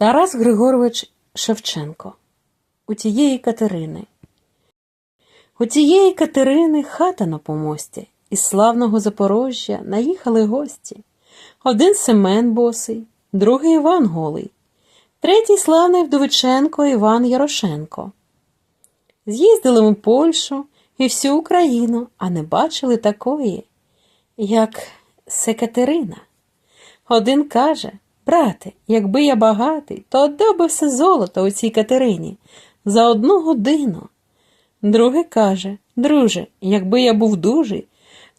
Тарас Григорович Шевченко. У тієї Катерини. У тієї Катерини хата на помості. Із славного Запорожжя наїхали гості. Один Семен босий, другий Іван голий, третій славний Вдовиченко Іван Ярошенко. З'їздили ми Польщу і всю Україну, а не бачили такої, як се Катерина. Один каже, брате, якби я багатий, то отдав би все золото у цій Катерині за одну годину. Другий каже, друже, якби я був дужий,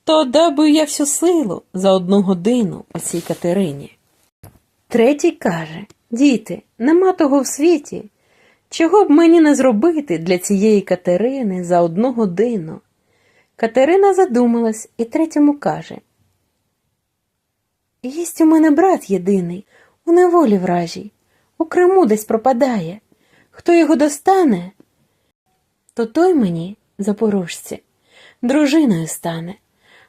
то отдав би я всю силу за одну годину у цій Катерині. Третій каже, діти, нема того в світі. Чого б мені не зробити для цієї Катерини за одну годину? Катерина задумалась і третьому каже Єсть у мене брат єдиний, у неволі вражій, у Криму десь пропадає. Хто його достане, то той мені, запорожці, дружиною стане.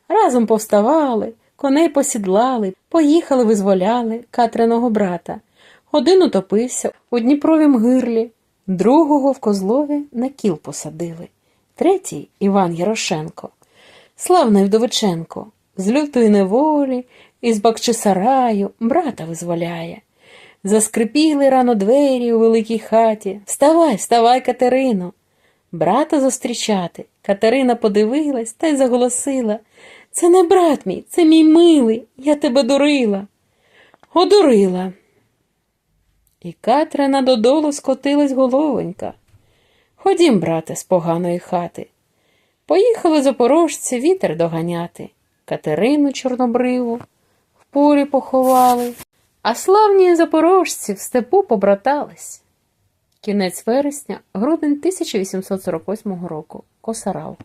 Разом повставали, коней посідлали, поїхали, визволяли Катриного брата. Один утопився у Дніпровім гирлі, другого в Козлові на кіл посадили, третій Іван Ярошенко, славний Вдовиченко, з лютої неволі, із Бакчисараю брата визволяє. Заскрипіли рано двері у великій хаті. Вставай, вставай, Катерино. Брата зустрічати. Катерина подивилась та й заголосила. Це не брат мій, це мій милий, я тебе дурила. Одурила. І Катрина додолу скотилась головонька. Ходім, брате, з поганої хати. Поїхали запорожці вітер доганяти. Катерину чорнобриву в полі поховали, а славні запорожці в степу побратались. Кінець вересня, грудень 1848 року. Косарав.